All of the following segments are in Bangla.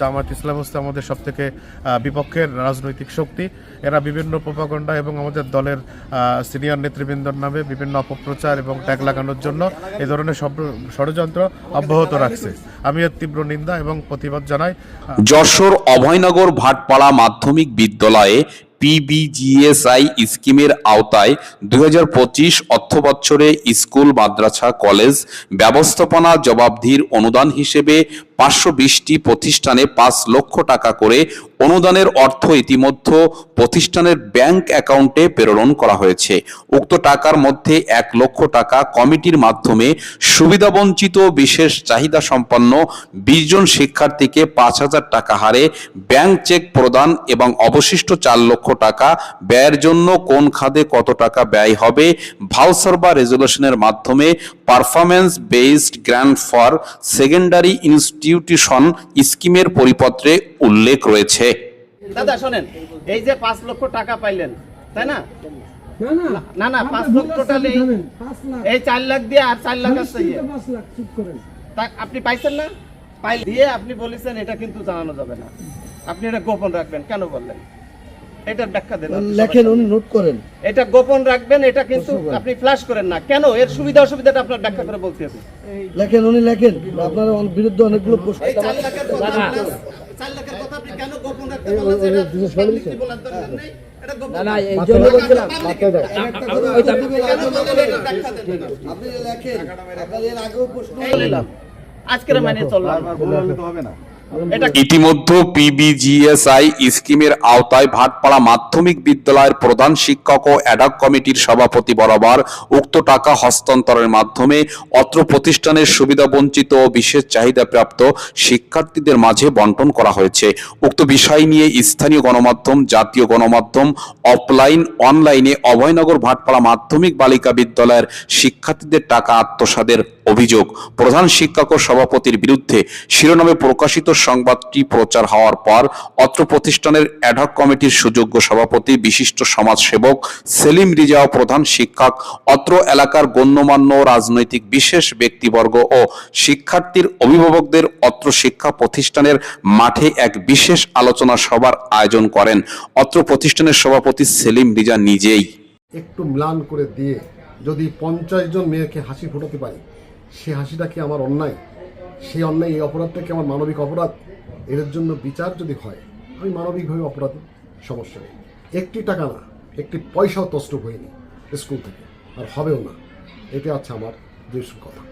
জামাত ইসলাম হচ্ছে আমাদের সব থেকে বিপক্ষের রাজনৈতিক শক্তি। এরা বিভিন্ন প্রপাগণ্ডা এবং আমাদের দলের সিনিয়র নেতৃবৃন্দর নামে বিভিন্ন অপপ্রচার এবং ট্যাগ লাগানোর জন্য এ ধরনের ষড়যন্ত্র অব্যাহত রাখছে। আমি এর তীব্র নিন্দা এবং প্রতিবাদ জানাই। যশোর অভয়নগর ভাটপাড়া মাধ্যমিক বিদ্যালয়ে পিবিজিএসআই স্কিমের আওতায় দুই পঁচিশ অর্থবৎসরে স্কুল, মাদ্রাসা, কলেজ ব্যবস্থাপনা জবাবদিহির অনুদান হিসেবে পাঁচশো বিশটি প্রতিষ্ঠানে পাঁচ লক্ষ টাকা করে অনুদানের অর্থ ইতিমধ্যে প্রতিষ্ঠানের ব্যাংক অ্যাকাউন্টে প্রেরণ করা হয়েছে। উক্ত টাকার মধ্যে এক লক্ষ টাকা কমিটির মাধ্যমে সুবিধাবঞ্চিত বিশেষ চাহিদা সম্পন্ন বিশ শিক্ষার্থীকে পাঁচ হাজার টাকা হারে ব্যাংক চেক প্রদান এবং অবশিষ্ট চার লক্ষ টাকা ব্যয়ের জন্য কোন খাতে কত টাকা ব্যয় হবে ভাউচার বা রেজলিউশনের মাধ্যমে performance based grant for secondary institution স্কিমের পরিপত্রে উল্লেখ রয়েছে। দাদা শোনেন এই যে পাঁচ লক্ষ টাকা পাইলেন তাই না? না না পাঁচ লক্ষ টোটাল এই চার লাখ দিয়ে আর চার লাখ আসছে ইয়ে। আপনি পাইছেন না? পাই দিয়ে আপনি বলেছেন এটা কিন্তু জানানো যাবে না। আপনি এটা গোপন রাখবেন কেন বললেন? এটার ব্যাখ্যা দেন লেখেন উনি নোট করেন। এটা গোপন রাখবেন এটা কিন্তু আপনি ফ্ল্যাশ করেন না। কেন? এর সুবিধা অসুবিধাটা আপনার ব্যাখ্যা করে বলতে হবে লেখেন উনি লেখেন। আপনার বিরুদ্ধে অনেকগুলো প্রশ্ন এই লাখের কথা আপনার- লাখের আজকের মানে চললাম। এটা ইতিমধ্যে পিবিজিএসআই স্কিমের আওতায় ভাটপাড়া মাধ্যমিক বিদ্যালয়ের প্রধান শিক্ষক ও অ্যাডক কমিটির সভাপতি বরাবর উক্ত টাকা হস্তান্তরের মাধ্যমে অত্র প্রতিষ্ঠানের সুবিধাবঞ্চিত ও বিশেষ চাহিদাপ্রাপ্ত শিক্ষার্থীদের মাঝে বন্টন করা হয়েছে। উক্ত বিষয় নিয়ে স্থানীয় গণমাধ্যম, জাতীয় গণমাধ্যম, অফলাইন, অনলাইনে অভয়নগর ভাটপাড়া মাধ্যমিক বালিকা বিদ্যালয়ের শিক্ষার্থীদের টাকা আত্মসাদের অভিযোগ। প্রধান শিক্ষক ও সভাপতির বিরুদ্ধে শিরোনামে প্রকাশিত সংবাদটি প্রচার হওয়ার পর অত্র প্রতিষ্ঠানের অ্যাডহক কমিটির সুযোগ্য সভাপতি, বিশিষ্ট সমাজসেবক সেলিম রিজা ও প্রধান শিক্ষক, অত্র এলাকার গণ্যমান্য রাজনৈতিক বিশেষ ব্যক্তিবর্গ ও শিক্ষার্থীর অভিভাবকদের অত্র শিক্ষা প্রতিষ্ঠানের মাঠে এক বিশেষ আলোচনা সভার আয়োজন করেন অত্র প্রতিষ্ঠানের সভাপতি সেলিম রিজা নিজেই। একটু ম্লান করে দিয়ে যদি পঞ্চাশ জন মেয়েকে হাসি ফোটাতে পারি, সে হাসিটা কি আমার অন্যায়? সেই অন্যায়, এই অপরাধটা কি আমার মানবিক অপরাধ, এর জন্য বিচার যদি হয়, আমি মানবিকভাবে অপরাধী সমস্যা নেই। একটি টাকা না, একটি পয়সাও তস্ত্র হয়নি স্কুল থেকে, আর হবেও না। এটা আছে আমার দেশ কথা।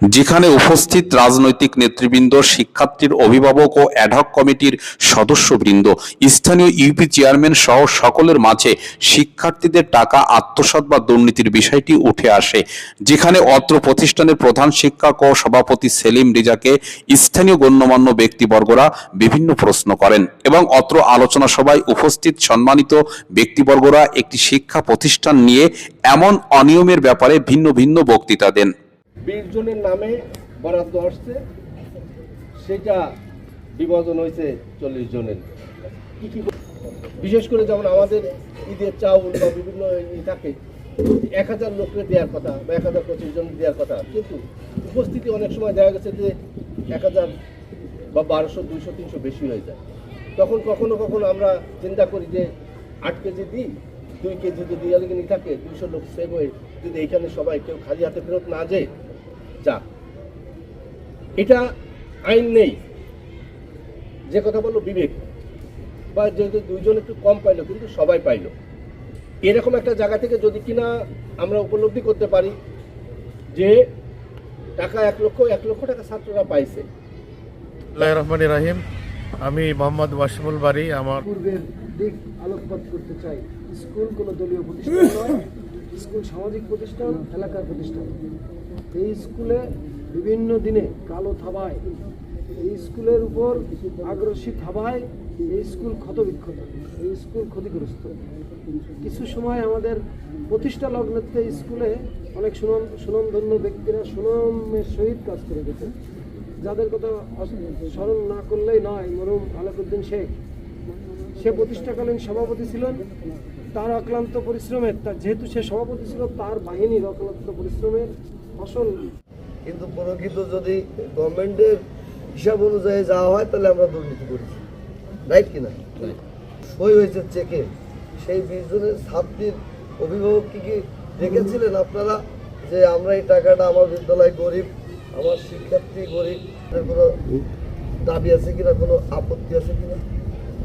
যেখানে উপস্থিত রাজনৈতিক নেতৃবৃন্দ, শিক্ষার্থীর অভিভাবক ও অ্যাডহক কমিটির সদস্যবৃন্দ, স্থানীয় ইউপি চেয়ারম্যান সহ সকলের মাঝে শিক্ষার্থীদের টাকা আত্মসাৎ বা দুর্নীতির বিষয়টি উঠে আসে, যেখানে অত্র প্রতিষ্ঠানের প্রধান শিক্ষক ও সভাপতি সেলিম রিজাকে স্থানীয় গণ্যমান্য ব্যক্তিবর্গরা বিভিন্ন প্রশ্ন করেন এবং অত্র আলোচনা সভায় উপস্থিত সম্মানিত ব্যক্তিবর্গরা একটি শিক্ষা প্রতিষ্ঠান নিয়ে এমন অনিয়মের ব্যাপারে ভিন্ন ভিন্ন বক্তৃতা দেন। বিশ জনের নামে বরাদ্দ আসছে। সেটা বিভাজন হয়েছে চল্লিশ জনের। বিশেষ করে যেমন আমাদের ঈদের চাউল বা বিভিন্ন থাকে, এক হাজার লোককে দেওয়ার কথা বা এক হাজার পঁচিশ জন দেওয়ার কথা। কিন্তু উপস্থিতি অনেক সময় দেখা গেছে যে এক হাজার বা বারোশো, দুইশো, তিনশো বেশি হয়ে যায়। তখন কখনো কখনো আমরা চিন্তা করি যে আট কেজি দিই দুই কেজি যদি ইয়ালিগিনি থাকে দুইশো লোক সেভ হয়ে যদি এইখানে সবাই কেউ খালি হাতে ফেরত না যায় যা। এটা আইন নেই। যে কথা বলল বিবেক বা যেহেতু দুইজন একটু কম পাইলো কিন্তু সবাই পাইলো। এরকম একটা জায়গা থেকে যদি কিনা আমরা উপলব্ধি করতে পারি যে টাকা এক লক্ষ এক লক্ষ টাকা ছাত্ররা পাইছে। রহমান রাহিম আমি মোহাম্মদ ওয়াসিমুল বাড়ি আমার পূর্বের দিক আলোকপাত করতে চাই। স্কুল কোনো দলীয় প্রতিষ্ঠান নয়, স্কুল সামাজিক প্রতিষ্ঠান, এলাকার প্রতিষ্ঠান। এই স্কুলে বিভিন্ন দিনে কালো থাবায়, এই স্কুলের উপর আগ্রাসী থাবায় এই স্কুল ক্ষতবিক্ষত, এই স্কুল ক্ষতিগ্রস্ত। কিছু সময় আমাদের প্রতিষ্ঠা লগ্নতে স্কুলে অনেক সুনাম সুনামধন্য ব্যক্তিরা সুনামের সহিত কাজ করে গেছেন যাদের কথা স্মরণ না করলেই নয় মরুম আলাকুদ্দিন শেখ। সে প্রতিষ্ঠাকালীন সভাপতি ছিলেন। তার অক্লান্ত পরিশ্রমের তার যেহেতু সে সভাপতি ছিল তার বাহিনীর অক্লান্ত পরিশ্রমের ফসল। কিন্তু প্রকৃত যদি গভর্নমেন্টের হিসাব অনুযায়ী যাওয়া হয় তাহলে আমরা দুর্নীতি করেছি। রাইট কিনা সই হয়েছে চেকে। সেই বিশ জনের ছাত্রীর অভিভাবক কি কি দেখেছিলেন আপনারা? যে আমরা এই টাকাটা আমার বিদ্যালয় গরিব আমার শিক্ষার্থী গরিব এর কোনো দাবি আছে কিনা কোনো আপত্তি আছে কিনা?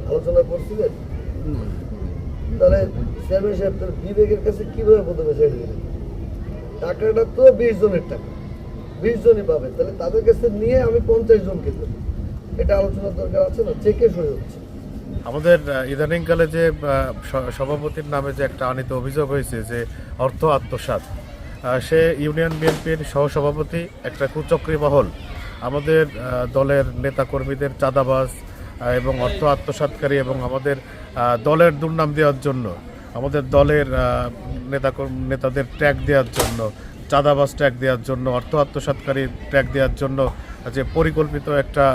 আলোচনা করছিলেন? তাহলে চেয়ারম্যান সাহেব তাহলে বিবেকের কাছে কীভাবে প্রথমে ছেড়ে দিলেন টাকাটা তো বিশ জনের টাকা। বিশ জনই পাবে। তাহলে তাদের কাছে নিয়ে আমি পঞ্চাশ জনকে দেবো। এটা আলোচনার দরকার আছে না? চেকে সই হচ্ছে আমাদের ইদানিংকালে যে সভাপতির নামে যে একটা আনিত অভিযোগ হয়েছে যে অর্থ আত্মসাৎ আহ, সে ইউনিয়ন বিএনপির সহসভাপতি একটা কুচক্রী মহল। আমাদের দলের নেতাকর্মীদের চাঁদাবাজ এবং অর্থ আত্মসাৎকারী এবং আমাদের দলের দুর্নাম দেওয়ার জন্য, আমাদের দলের নেতাকর্ম, নেতাদের ট্যাগ দেওয়ার জন্য চাঁদাবাস ট্যাগ দেওয়ার জন্য, অর্থ আত্মসাৎকারী ট্যাগ দেওয়ার জন্য, যে পরিকল্পিত একটা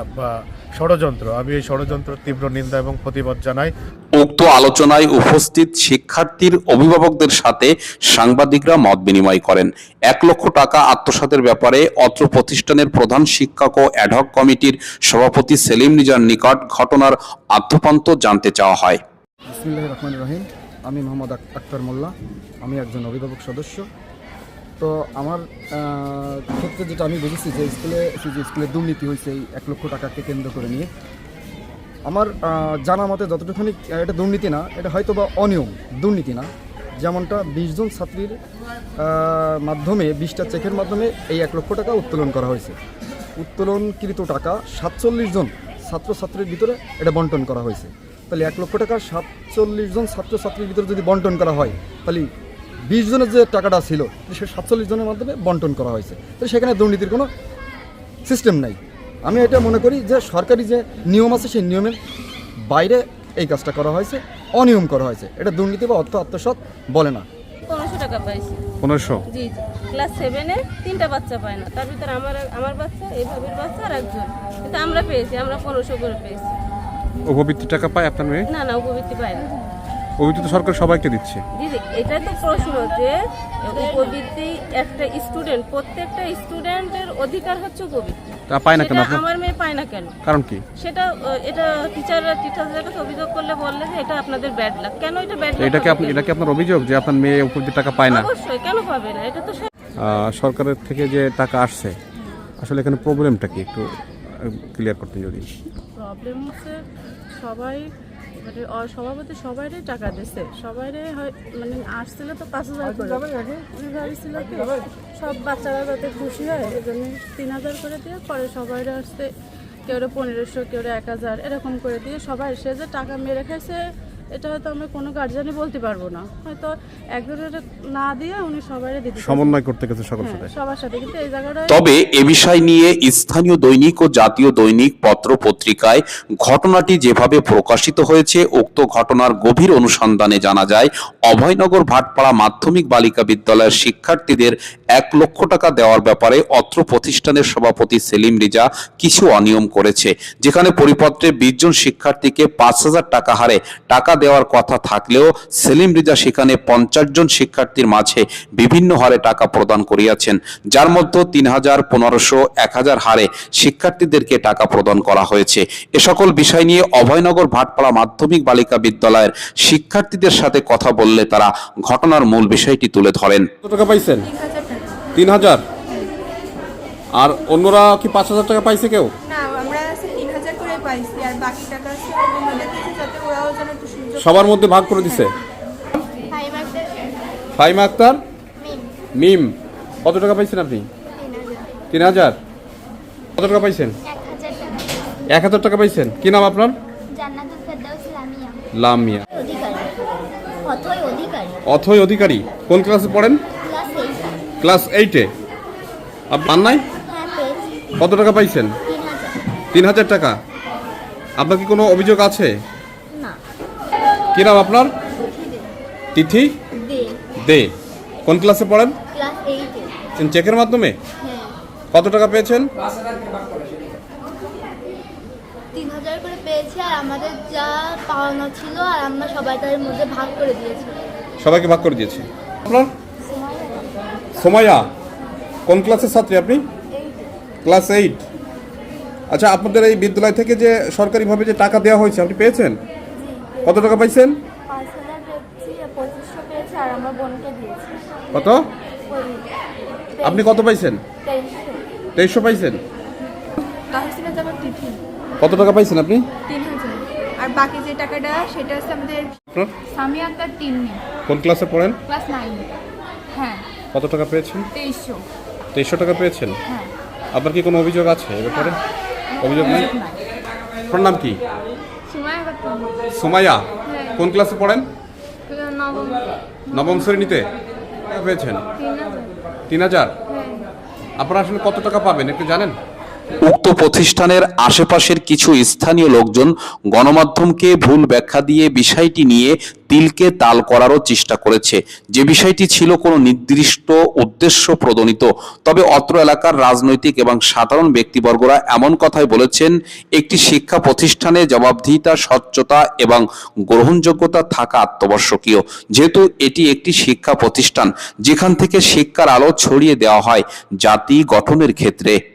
ষড়যন্ত্র, আমি এই ষড়যন্ত্র তীব্র নিন্দা এবং প্রতিবাদ জানাই। উক্ত আলোচনায় উপস্থিত শিক্ষার্থীর অভিভাবকদের সাথে সাংবাদিকরা মত বিনিময় করেন। এক লক্ষ টাকা আত্মসাতের ব্যাপারে অত্র প্রতিষ্ঠানের প্রধান শিক্ষক ও অ্যাডহক কমিটির সভাপতি সেলিম নিজার নিকট ঘটনার আদ্যপান্ত জানতে চাওয়া হয়। বিসমিল্লাহ রহমান রহিম। আমি মোহাম্মদ আক্তার মোল্লা। আমি একজন অভিভাবক সদস্য। তো আমার ক্ষেত্রে যেটা আমি বুঝেছি যে স্কুলে যে স্কুলে দুর্নীতি হয়েছে, এই এক লক্ষ টাকাকে কেন্দ্র করে নিয়ে। আমার জানা মতে যতটুকুনি এটা দুর্নীতি না, এটা হয়তো বা অনিয়ম, দুর্নীতি না। যেমনটা বিশ জন ছাত্রীর মাধ্যমে, বিশটা চেকের মাধ্যমে এই এক লক্ষ টাকা উত্তোলন করা হয়েছে। উত্তোলনকৃত টাকা সাতচল্লিশ জন ছাত্রছাত্রীর ভিতরে এটা বন্টন করা হয়েছে। তাহলে এক লক্ষ টাকা সাতচল্লিশ জন ছাত্রছাত্রীর ভিতরে যদি বন্টন করা হয় তাহলে বিশ জনের যে টাকাটা ছিল সে সাতচল্লিশ জনের মাধ্যমে বন্টন করা হয়েছে। তো সেখানে দুর্নীতির কোনো সিস্টেম নাই। আমি এটা মনে করি যে সরকারি যে নিয়ম আছে সেই নিয়মের বাইরে এই কাজটা করা হয়েছে অনিয়ম করা হয়েছে। এটা দুর্নীতি বা অর্থ আত্মসাৎ বলে না। পনেরোশো টাকা পাইছি। পনেরোশো? জি জি। ক্লাস সেভেনে তিনটা বাচ্চা পায় না। তার ভিতরে আমার আমার বাচ্চা এই ভাবির বাচ্চা আর একজন। কিন্তু আমরা পেয়েছি আমরা পনেরোশো করে পেয়েছি। উপবৃত্তি টাকা পায় আপনার মেয়ে? না না উপবৃত্তি পায় না। উপবৃত্তি তো সরকার সবাইকে দিচ্ছে। দিদি এটাই তো প্রশ্ন যে উপবৃত্তি একটা স্টুডেন্ট প্রত্যেকটা স্টুডেন্টের অধিকার হচ্ছে উপবৃত্তি। তা পায় না কেন আমার মেয়ে পায় না কেন? কারণ কি? সেটা এটা টিচাররা টিচারদের কাছে অভিযোগ করলে বললে যে এটা আপনাদের ব্যাড লাক কেন এটা ব্যাড তো এটা কি আপনি এটা কি আপনার অভিযোগ যে আপনার মেয়ে উপবৃত্তি টাকা পায় না? অবশ্যই কেন পাবে না? এটা তো সরকারের থেকে যে টাকা আসছে আসলে এখানে প্রবলেমটা কি? একটু ক্লিয়ার করতে যদি। প্রবলেম হচ্ছে সবাই মানে সভাপতি সবাইরে টাকা দিচ্ছে সবাইরে মানে আসছিল তো পাঁচ হাজার করে। ভাবছিল কি? সব বাচ্চারা যাতে খুশি হয়, এই জন্য তিন হাজার করে দিয়ে পরে সবাইরে আসতে কেউ পনেরোশো, কেউ এক হাজার, এরকম করে দিয়ে সবাই সে যে টাকা মেরে খাইছে এটা হয়তো আমরা কোনো গার্জিয়ানই বলতে পারব না। হয়তো একজনের না দিয়ে উনি সবাই দিতে সমন্বয় করতে গেছে সকল হ্যাঁ সাথে সবার সাথে। কিন্তু এই জায়গাটায় তবে এ বিষয় নিয়ে স্থানীয় দৈনিক ও জাতীয় দৈনিক পত্র পত্রিকায় ঘটনাটি যেভাবে প্রকাশিত হয়েছে উক্ত ঘটনার গভীর অনুসন্ধানে জানা যায় অভয়নগর ভাটপাড়া মাধ্যমিক বালিকা বিদ্যালয়ের শিক্ষার্থীদের এক লক্ষ টাকা দেওয়ার ব্যাপারে অত্র প্রতিষ্ঠানের সভাপতি সেলিম রিজা কিছু অনিয়ম করেছে যেখানে পরিপত্রে বিশ জন শিক্ষার্থীকে পাঁচ হাজার টাকা হারে টাকা দেওয়ার কথা থাকলেও সেলিম রিজা সেখানে পঞ্চাশ জন শিক্ষার্থীর মাঝে বিভিন্ন হারে টাকা প্রদান করিয়াছেন যার মধ্যে তিন হাজার পনেরোশো এক হাজার হারে শিক্ষার্থীদেরকে টাকা প্রদান করা হয়েছে। এ সকল বিষয় নিয়ে অভয়নগর ভাটপাড়া মাধ্যমিক বালিকা বিদ্যালয়ের শিক্ষার্থীদের সাথে কথা বললে তারা ঘটনার মূল বিষয়টি তুলে ধরেন। কত টাকা পাইছেন? তিন হাজার আর অন্যরা কি পাঁচ হাজার টাকা পাইছে কেউ? সবার মধ্যে ভাগ করে দিছে? ফাইমা আক্তার। মিম। কত টাকা পাইছেন আপনি? তিন হাজার কত টাকা পাইছেন? এক হাজার টাকা। পাইছেন। কি নাম আপনার? লামিয়া। লামিয়া। অধিকারী। অথই অধিকারী। অথই অধিকারী। কোন ক্লাসে পড়েন? ক্লাস এইটে আপনি পান নাই? কত টাকা পাইছেন? তিন হাজার টাকা। আপনার কি কোনো অভিযোগ আছে? কি নাম আপনার? তিথি? দে। কোন ক্লাসে পড়েন? চেকের মাধ্যমে? হ্যাঁ। কত টাকা পেয়েছেন? তিন হাজার করে পেয়েছি আর আমাদের যা পাওনা ছিল আর আমরা সবাই তার মধ্যে ভাগ করে দিয়েছি। সবাইকে ভাগ করে দিয়েছে। আপনার? সোমাইয়া কোন ক্লাসের ছাত্রী আপনি? ক্লাস এইট আচ্ছা আপনাদের এই বিদ্যালয় থেকে যে সরকারিভাবে যে টাকা দেওয়া হয়েছে আপনি পেয়েছেন? কত টাকা পাইছেন? কত? আপনি কত পাইছেন? তেইশশো। পাইছেন? কত টাকা পাইছেন আপনি? আর বাকি যে টাকাটা সেটা হচ্ছে আমাদের আক্তার টিম কোন ক্লাসে পড়েন? ক্লাস নাইন হ্যাঁ। কত টাকা পেয়েছেন? তেইশশো। তেইশশো টাকা পেয়েছেন? হ্যাঁ। আপনার কি কোনো অভিযোগ আছে এ ব্যাপারে? অভিযোগ নেই? আপনার নাম কি? সুমাইয়া কোন ক্লাসে পড়েন? নবম। শ্রেণীতে? পেয়েছেন? তিন হাজার। তিন হাজার? হ্যাঁ। আপনারা আসলে কত টাকা পাবেন একটু জানেন? উক্ত প্রতিষ্ঠানের আশেপাশের কিছু স্থানীয় লোকজন গণমাধ্যমকে ভুল ব্যাখ্যা দিয়ে বিষয়টি নিয়ে তিলকে তাল করারও চেষ্টা করেছে। যে বিষয়টি ছিল কোনো নির্দিষ্ট উদ্দেশ্য প্রদনিত, তবে অত্র এলাকার রাজনৈতিক এবং সাধারণ ব্যক্তিবর্গরা এমন কথাই বলেছেন, একটি শিক্ষা প্রতিষ্ঠানে জবাবদিহিতা, স্বচ্ছতা এবং গ্রহণযোগ্যতা থাকা আত্মবশ্যকীয়। যেহেতু এটি একটি শিক্ষা প্রতিষ্ঠান, যেখান থেকে শিক্ষার আলো ছড়িয়ে দেওয়া হয় জাতি গঠনের ক্ষেত্রে।